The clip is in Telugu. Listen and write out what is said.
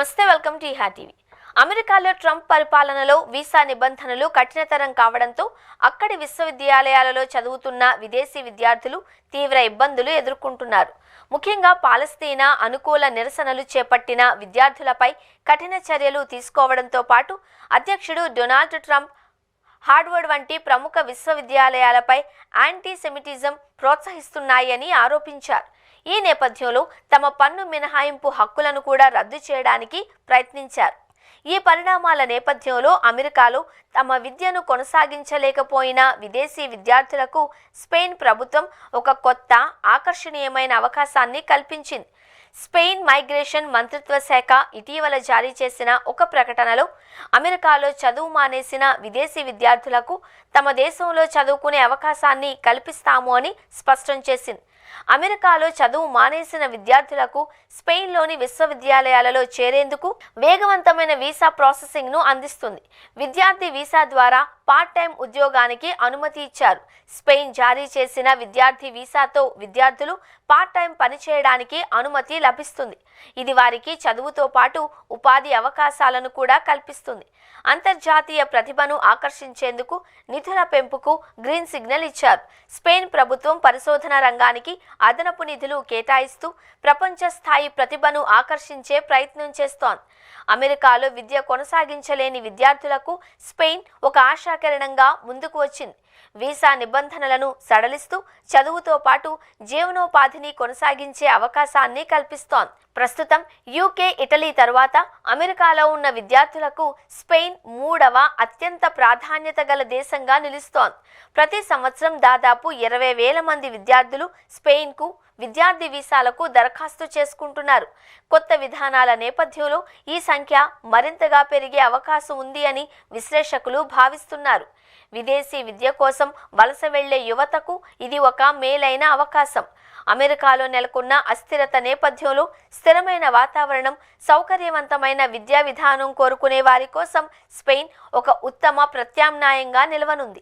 నమస్తే వెల్కమ్ టు టీవీ. అమెరికాలో ట్రంప్ పరిపాలనలో వీసా నిబంధనలు కఠినతరం కావడంతో అక్కడి విశ్వవిద్యాలయాలలో చదువుతున్న విదేశీ విద్యార్థులు తీవ్ర ఇబ్బందులు ఎదుర్కొంటున్నారు. ముఖ్యంగా పాలస్తీనా అనుకూల నిరసనలు చేపట్టిన విద్యార్థులపై కఠిన చర్యలు తీసుకోవడంతో పాటు అధ్యక్షుడు డొనాల్డ్ ట్రంప్ హార్డ్వర్డ్ వంటి ప్రముఖ విశ్వవిద్యాలయాలపై యాంటీ సెమిటిజం ప్రోత్సహిస్తున్నాయని ఆరోపించారు. ఈ నేపథ్యంలో తమ పన్ను మినహాయింపు హక్కులను కూడా రద్దు చేయడానికి ప్రయత్నించారు. ఈ పరిణామాల నేపథ్యంలో అమెరికాలో తమ విద్యను కొనసాగించలేకపోయిన విదేశీ విద్యార్థులకు స్పెయిన్ ప్రభుత్వం ఒక కొత్త ఆకర్షణీయమైన అవకాశాన్ని కల్పించింది. స్పెయిన్ మైగ్రేషన్ మంత్రిత్వ శాఖ ఇటీవల జారీ చేసిన ఒక ప్రకటనలో అమెరికాలో చదువు మానేసిన విదేశీ విద్యార్థులకు తమ దేశంలో చదువుకునే అవకాశాన్ని కల్పిస్తాము అని స్పష్టం చేసింది. అమెరికాలో చదువు మానేసిన విద్యార్థులకు స్పెయిన్లోని విశ్వవిద్యాలయాలలో చేరేందుకు వేగవంతమైన వీసా ప్రాసెసింగ్ను అందిస్తుంది. విద్యార్థి వీసా ద్వారా పార్ట్ టైం ఉద్యోగానికి అనుమతి ఇచ్చారు. స్పెయిన్ జారీ చేసిన విద్యార్థి వీసాతో విద్యార్థులు పార్ట్ టైం పనిచేయడానికి అనుమతి లభిస్తుంది. ఇది వారికి చదువుతో పాటు ఉపాధి అవకాశాలను కూడా కల్పిస్తుంది. అంతర్జాతీయ ప్రతిభను ఆకర్షించేందుకు నిధుల పెంపుకు గ్రీన్ సిగ్నల్ ఇచ్చారు. స్పెయిన్ ప్రభుత్వం పరిశోధన రంగానికి అదనపు నిధులు కేటాయిస్తూ ప్రపంచ స్థాయి ప్రతిభను ఆకర్షించే ప్రయత్నం చేస్తోంది. అమెరికాలో విద్య కొనసాగించలేని విద్యార్థులకు స్పెయిన్ ఒక ఆశాకిరణంగా ముందుకు వచ్చింది. వీసా నిబంధనలను సడలిస్తూ చదువుతో పాటు జీవనోపాధిని కొనసాగించే అవకాశాన్ని కల్పిస్తోంది ప్రస్తుతం యూకే ఇటలీ తర్వాత అమెరికాలో ఉన్న విద్యార్థులకు స్పెయిన్ మూడవ అత్యంత ప్రాధాన్యత గల దేశంగా నిలుస్తోంది. ప్రతి సంవత్సరం దాదాపు ఇరవై వేల మంది విద్యార్థులు స్పెయిన్కు విద్యార్థి వీసాలకు దరఖాస్తు చేసుకుంటున్నారు. కొత్త విధానాల నేపథ్యంలో ఈ సంఖ్య మరింతగా పెరిగే అవకాశం ఉంది అని విశ్లేషకులు భావిస్తున్నారు. విదేశీ విద్య కోసం వలస వెళ్ళే యువతకు ఇది ఒక మేలైన అవకాశం. అమెరికాలో నెలకొన్న అస్థిరత నేపథ్యంలో స్థిరమైన వాతావరణం సౌకర్యవంతమైన విద్యా విధానం కోరుకునే వారి కోసం స్పెయిన్ ఒక ఉత్తమ ప్రత్యామ్నాయంగా నిలవనుంది.